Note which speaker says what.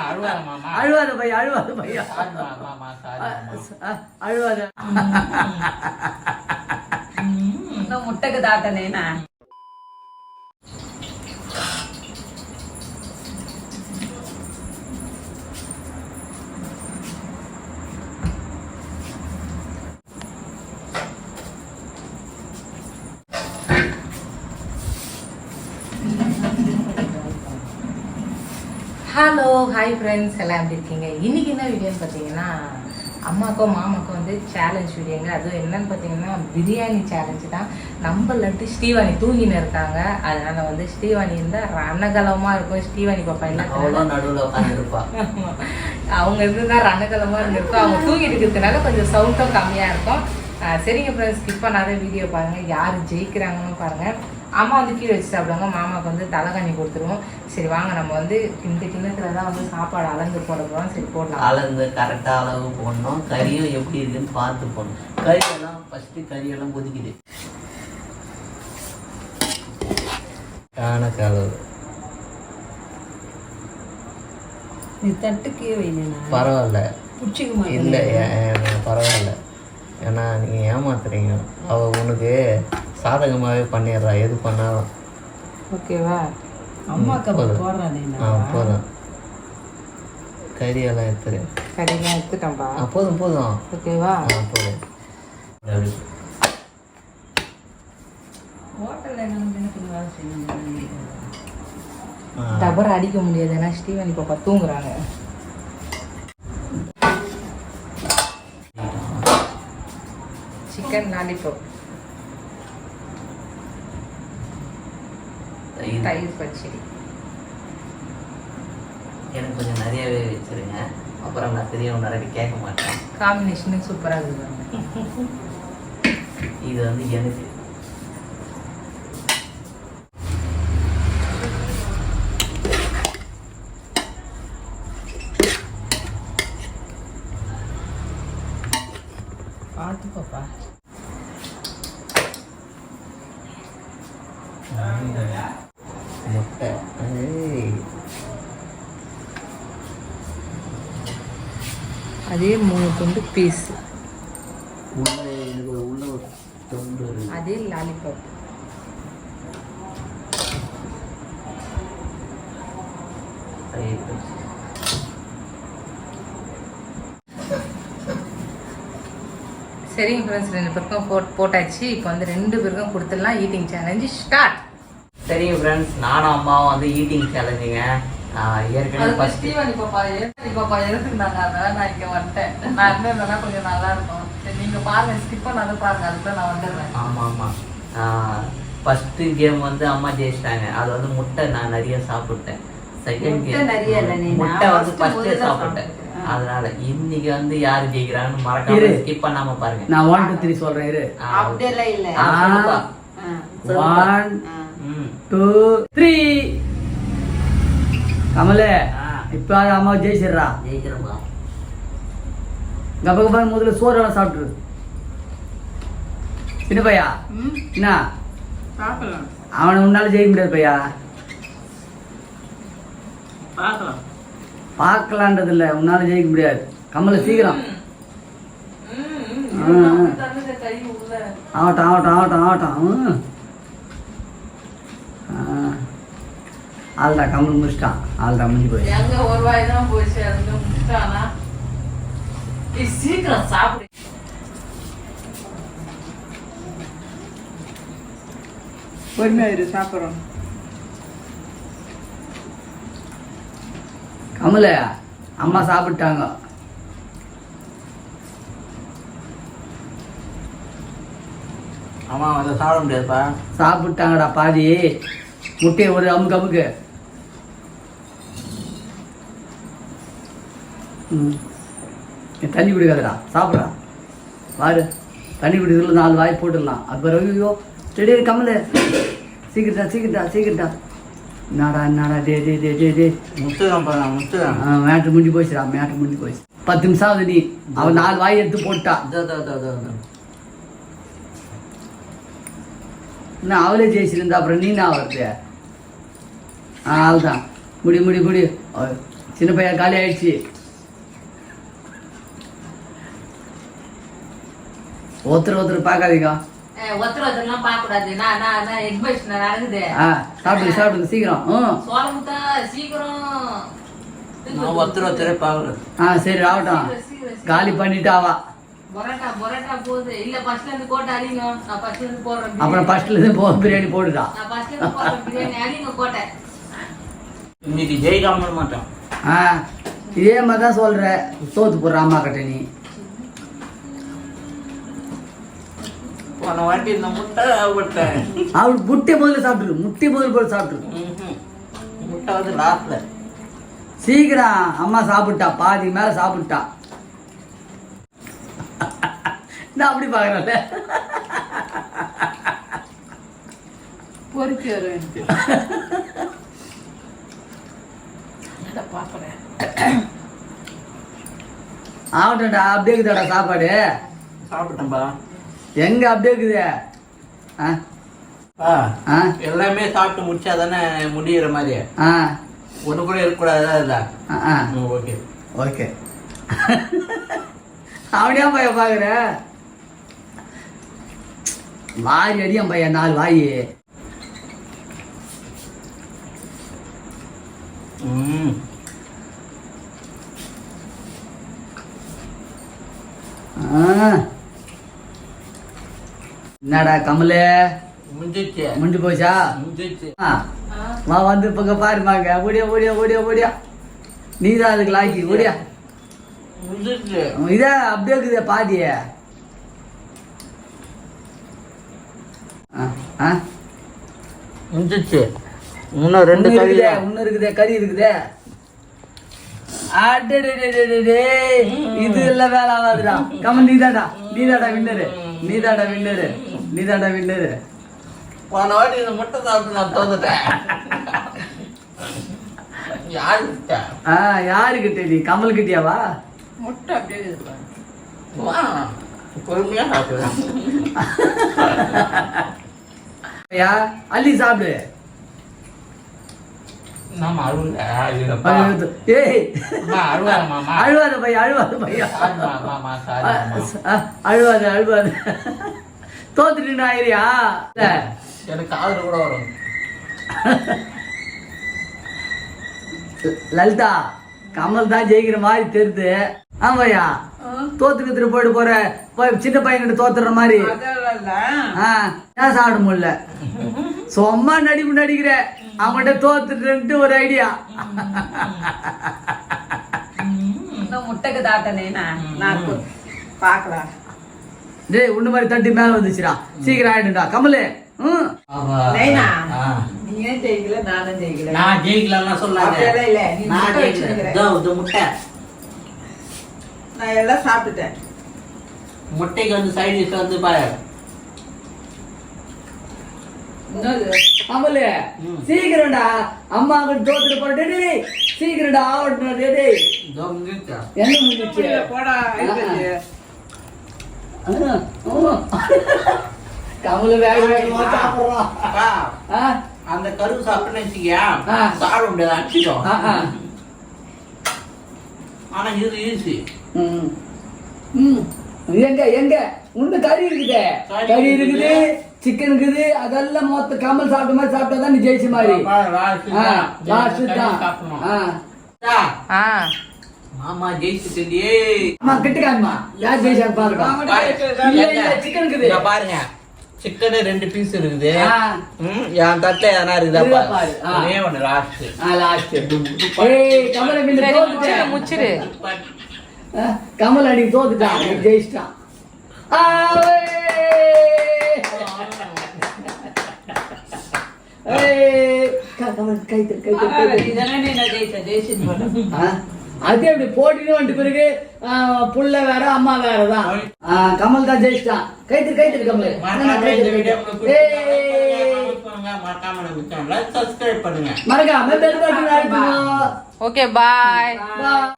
Speaker 1: அழுவாத மாமா.
Speaker 2: அழுவாத பையா அழுவாத
Speaker 3: முட்டைக்கு தாட்டனேனா hello hi friends எல்லாம் எப்படி இருக்கீங்க? இன்னைக்கு என்ன வீடியோன்னு பார்த்தீங்கன்னா அம்மாக்கும் மாமாக்கும் வந்து சேலஞ்ச் வீடியோங்க அதுவும் என்னன்னு பார்த்தீங்கன்னா பிரியாணி சேலஞ்சு தான். நம்ம லட்டு ஸ்ரீவாணி தூங்கின்னு இருக்காங்க. அதனால வந்து ஸ்ரீவாணி இருந்தால் ரணகலமாக இருக்கும். ஸ்ரீவாணி பாப்பா ஆமா. அவங்க இருந்துதான் ரணகலமா இருந்திருக்கும். அவங்க தூங்கிட்டு இருக்கிறதுனால கொஞ்சம் சவுண்டும் கம்மியா இருக்கும். சரிங்க ஃப்ரெண்ட்ஸ் ஸ்கிப் பண்ணாத வீடியோ பாருங்க. யார் ஜெயிக்கிறாங்கன்னு பாருங்க. அம்மா வந்து கீழே வச்சு சாப்பிடுவாங்க. மாமாவுக்கு வந்து தலைகாணி கொடுத்துருவோம். சரி வாங்க நம்ம வந்து இந்த கிண்ணத்துல தான் வந்து சாப்பாடு அளந்து போட போறோம் சரி போடலாம்.
Speaker 2: அளந்து கரெக்டாக அளவு போடணும். கறியும் எப்படி இருக்குன்னு பார்த்து போடணும். கறியெல்லாம் ஃபஸ்ட்டு கறியெல்லாம் கொதிக்குது. கணக்கு அளவு
Speaker 3: நீ தட்டுக்கே வைங்க
Speaker 2: பரவாயில்ல.
Speaker 3: பிடிச்சிக்க
Speaker 2: இல்லை பரவாயில்ல. ஏன்னா நீங்கள் ஏமாத்துறீங்க. அவள் உனக்கு சாதகமாகவே பண்ணிடுறா. எது பண்ணாலும்.
Speaker 3: ஓகேவா?
Speaker 2: அம்மாக்கு போதும். கறியெல்லாம் எடுத்துரு.
Speaker 3: கடையெல்லாம் எடுத்துட்டோம்பா
Speaker 2: ஆ போதும் போதும்.
Speaker 3: ஓகேவா?
Speaker 2: போதும்
Speaker 3: டபர் அடிக்க முடியாது. ஏன்னா ஸ்ரீவாணி பாப்பா தூங்குறாங்க. Chicken lollipop.
Speaker 2: தயிர்.
Speaker 3: பச்சடி.
Speaker 2: எனக்கு கொஞ்சம் நிறையவே வச்சிருங்க. அப்புறம் நான் தெரியும் நிறைய கேட்க மாட்டேன்.
Speaker 3: காம்பினேஷனு சூப்பராக இருக்குது
Speaker 2: இது வந்து எனக்கு
Speaker 3: பார்த்து பாப்பா
Speaker 2: முட்டை ஏய்.
Speaker 3: அதே மூணு துண்டு பீஸ். அதே லாலிபாப். சரிங்க ஃப்ரெண்ட்ஸ் ரெண்டு பேருக்கும் போட் போட்டாச்சு. இப்போ வந்து ரெண்டு பேருக்கும் கொடுத்துடலாம். ஈட்டிங் சேலஞ்சு ஸ்டார்ட்
Speaker 2: சரிங்க ஃப்ரெண்ட்ஸ் நானும் அம்மாவும் வந்து ஈட்டிங் சேலஞ்சுங்க ஏற்கனவே ஃபர்ஸ்ட்
Speaker 3: ஸ்ரீவாணி பாப்பா எடுத்துருந்தாங்க. அதனால நான் இங்கே வந்துட்டேன். நான் கொஞ்சம் நல்லா இருக்கும் சரி நீங்கள் பாருங்க ஸ்கிப் பண்ணாத பாருங்க. அதுக்கு நான் வந்துடுறேன்.
Speaker 2: ஆமாம் ஆமாம் ஃபஸ்ட்டு கேம் வந்து அம்மா ஜெயிச்சிட்டாங்க. அது வந்து முட்டை நான் நிறைய சாப்பிட்டேன். செகண்ட் கேம் முட்டை வந்து
Speaker 3: முதல்ல
Speaker 2: சாப்பிட்டேன். அதனால இன்னைக்கு வந்து யார் ஜெயிக்கிறான்னு மறக்காம. ஸ்கிப் பண்ணாம பாருங்க.
Speaker 4: நான் ஒன் டூ த்ரீ சொல்றேன் இரு.
Speaker 3: அப்படியெல்லாம் இல்லை.
Speaker 4: ஒன். டூ த்ரீ கமலே இப்ப அம்மா ஜெயிச்சிடுறா.
Speaker 2: ஜெயிக்கிறோம்பா
Speaker 4: கப்ப கப்ப முதல்ல சோறு எல்லாம் சாப்பிட்டுரு. சின்ன பையா? என்ன? அவனை உன்னால ஜெயிக்க முடியாது பையா. பார்க்கலான்றது இல்ல உன்னால ஜெயிக்க முடியாது. கமல சீக்கிரம். ஆகட்டும் ஆகட்டும் ஆகட்டும் ஆகட்டும். ஆள்டா கமல் முடிச்சிட்டான் ஆள்டா முடிஞ்சு போய்
Speaker 3: எங்க ஒரு வாய் தான் போச்சு அது முடிச்சிட்டானா? சீக்கிரம் சாப்பிடு.
Speaker 5: பொறுமையா இரு சாப்பிட்றோம்.
Speaker 4: கமல அம்மா சாப்பிட்டாங்க.
Speaker 2: ஆமா அதை சாப்பிட முடியாதுப்பா.
Speaker 4: சாப்பிட்டாங்கடா பாதி. முட்டையை ஒரு அமுக்கு அமுக்கு. தண்ணி குடிக்காதடா சாப்பிட்றா பாரு தண்ணி குடிக்கிறதுல நாலு வாய் போட்டுடலாம். அது பிறகு ஐயோ ரெடி கமல சீக்கிரட்டா சீக்கிரட்டா சீக்கிரட்டா என்னடா என்னடா டே டே டே டே டே
Speaker 2: முத்துதான் முத்துதான்
Speaker 4: மேட்ரு முடிஞ்சு போச்சுடா மேட்ரு முடிஞ்சு போச்சு. பத்து நிமிஷம் ஆகுது நீ. அவன் நாலு வாய் எடுத்து போட்டா. என்ன அவளே ஜெயிச்சிருந்தா அப்புறம் நீ நான் வருது ஆ அவள்தான் முடி முடி. முடி சின்ன பையன் காலி ஆயிடுச்சு. ஒருத்தர் ஒருத்தர் பார்க்காதீங்க.
Speaker 3: ஒருத்தர் ஒருத்தர்லாம் பார்க்க கூடாது நான் நான் நான் எக்ஸிபிஷன் நடக்குது.
Speaker 4: ஆ சாப்பிடுங்க சாப்பிடுங்க சீக்கிரம். ம்
Speaker 3: சோழமுத்தா சீக்கிரம்.
Speaker 2: நான் ஒருத்தர் ஒருத்தரே பார்க்குறேன்
Speaker 4: ஆ சரி ஆகட்டும். காலி பண்ணிட்டாவா
Speaker 3: பொரோட்டா பொரோட்டா போகுது. இல்ல ஃபர்ஸ்ட்ல இருந்து கோட்டை அடிங்க நான் ஃபர்ஸ்ட்ல இருந்து போடுறேன்
Speaker 4: அப்புறம் ஃபர்ஸ்ட்ல இருந்து போ பிரியாணி போடுடா
Speaker 3: நான் ஃபர்ஸ்ட்ல இருந்து போடுறேன் பிரியாணி அடிங்க கோட்டை.
Speaker 2: இன்னைக்கு ஜெயிக்காம மாட்டோம்.
Speaker 4: ஆ இதே மாதிரி தான் சொல்ற. தோத்து போடுற அம்மா கிட்ட நீ.
Speaker 2: போன வாட்டி இந்த முட்டை விட்டேன்
Speaker 4: அவள் முட்டை முதல்ல சாப்பிட்டுரு. முட்டை முதல்ல போட்டு சாப்பிட்டுரு.
Speaker 2: முட்டை வந்து லாஸ்ட்ல
Speaker 4: சீக்கிரம் அம்மா சாப்பிட்டா பாதி மேல சாப்பிட்டா. நான் அப்படி பாக்குறேன்ல
Speaker 5: பொறுக்கி வரும் எனக்கு.
Speaker 3: பாக்குறேன்
Speaker 4: ஆகட்டும்டா அப்படியே இருக்குதாடா சாப்பாடு.
Speaker 2: சாப்பிட்டேன்பா
Speaker 4: எங்க அப்படியே இருக்குது? ஆ?
Speaker 2: ஆ? எல்லாமே சாப்பிட்டு முடிச்சா தானே முடியிற மாதிரி.
Speaker 4: ஆ.
Speaker 2: ஒன்று கூட இருக்கக்கூடாதா ஓகே.
Speaker 4: ஓகே. அவனையா பையன் பாக்குற வாரி அடியான் பையன் நாலு வாயி. என்னடா கமலு?
Speaker 2: முடிஞ்சிச்சு
Speaker 4: முடிஞ்சு போச்சா?
Speaker 2: முடிஞ்சிச்சு.
Speaker 4: வா வந்து இப்ப இங்க பாருமாங்க ஓடியா ஓடியா ஓடியா ஓடியா. நீதான் அதுக்கு லாக்கி ஓடியா. இதா அப்படியே இருக்குதே பாதிய ஆ
Speaker 2: முடிஞ்சிச்சு இன்னும் ரெண்டு கறி
Speaker 4: இருக்குதே இன்னும் இருக்குதே கறி இருக்குதே. இது எல்லாம் வேலை ஆகாதுடா. கமல் நீதாடா நீதாடா வின்னரு. நீதாடா வின்னரு. நீதாடா வின்னரு.
Speaker 2: போன வாட்டி இந்த முட்டை சாப்பிட்டு நான் தோத்துட்டேன். யாரு கிட்ட?
Speaker 4: ஆ யாருக்கிட்ட நீ? கமல் கிட்டியாவா?
Speaker 5: முட்டை அப்படியே இருக்குது பாரு.
Speaker 2: வா, பொறுமையா சாப்பிடுறேன்.
Speaker 4: ஐயா அள்ளி சாப்பிடு.
Speaker 1: நம்ம அழுவல
Speaker 4: ஏய்.
Speaker 1: அழுவாத மாமா.
Speaker 4: அழுவாத பையா அழுவாத பையா
Speaker 1: மாமா மாமா
Speaker 4: அழுவாத அழுவாத. தோத்துட்டு ஆயிரியா?
Speaker 2: எனக்கு காதல் கூட வரும்.
Speaker 4: லலிதா கமல் தான் ஜெயிக்கிற மாதிரி தெரியுது. ஆமாய்யா. தோத்துக்கு திரு போயிட்டு போற போய் சின்ன பையன்கிட்ட தோத்துற மாதிரி. ஏன் சாப்பிட முடியல? சும்மா நடிப்பு நடிக்கிற அவன்கிட்ட தோத்துட்டுன்ட்டு ஒரு ஐடியா
Speaker 5: முட்டைக்கு தாட்டனே நான். பார்க்கலாம்.
Speaker 4: டேய் உன்ன மாதிரி தட்டி மேல வந்துச்சுடா. சீக்கிரம் ஆயிடுடா கமலு.
Speaker 5: நைனா
Speaker 2: ஆ.
Speaker 5: நீ ஏன் ஜெயிக்கல நானும் ஜெயிக்கல?
Speaker 2: நான் சொல்லாத. நான் ஜெயிக்கல. முட்டை.
Speaker 5: நான் எல்லாம் சாப்பிட்டுட்டேன்.
Speaker 2: முட்டைக்கு வந்து சைடு டிஷ் வந்து பாரு. ம்.
Speaker 4: சீக்கிரம்டா. அம்மா கிட்ட தோத்துட்டு போற டேய் சீக்கிரம்டா ஆவட்டும்
Speaker 2: இருக்கா.
Speaker 4: என்ன
Speaker 5: இப்படியே போடா.
Speaker 4: கமலு வேக வேகமா ஆ?
Speaker 2: அந்த கரு சாப்பிட்டேன்னு வச்சுக்கியா?
Speaker 4: ஆ.
Speaker 2: சாப்பிட முடியாது அடிச்சிடும்
Speaker 4: ஆ, ஆ.
Speaker 2: ஆனா இது ஈஸி
Speaker 4: ம். ம். எங்க எங்க? உண்டு கறி இருக்குதே.
Speaker 2: கறி இருக்குது.
Speaker 4: சிக்கன் இருக்குது அதெல்லாம் மொத்த கமல் சாப்பிட்ட மாதிரி சாப்பிட்டா தான் நீ ஜெயிச்ச மாதிரி.
Speaker 2: லாஸ்ட்
Speaker 4: தான்.
Speaker 2: மாமா ஜெயிச்சுட்டே
Speaker 4: அம்மா கிட்டுக்காங்கம்மா யார் ஜெயிச்சா பாருங்க. இல்ல இல்ல சிக்கன் இருக்குது.
Speaker 2: பாருங்க. சிக்கன் ரெண்டு பீஸ் இருக்குது. என் தட்டுல எதனா இருக்குதா பாரு. ஒரே ஒண்ணு லாஸ்ட்
Speaker 4: லாஸ்ட் ஏய் கமல்
Speaker 3: முச்சிரு
Speaker 4: கமல் அடி தோத்துட்டான் நீ ஜெயிச்சிட்டான் அது எப்படி போட்டின்னு வந்துட்டு பிறகு புள்ள வேற அம்மா வேற தான் கமல் தான் ஜெயிச்சிட்டான் கைத்து கைத்து கமல்.
Speaker 2: மறக்காம
Speaker 3: ஓகே பாய்.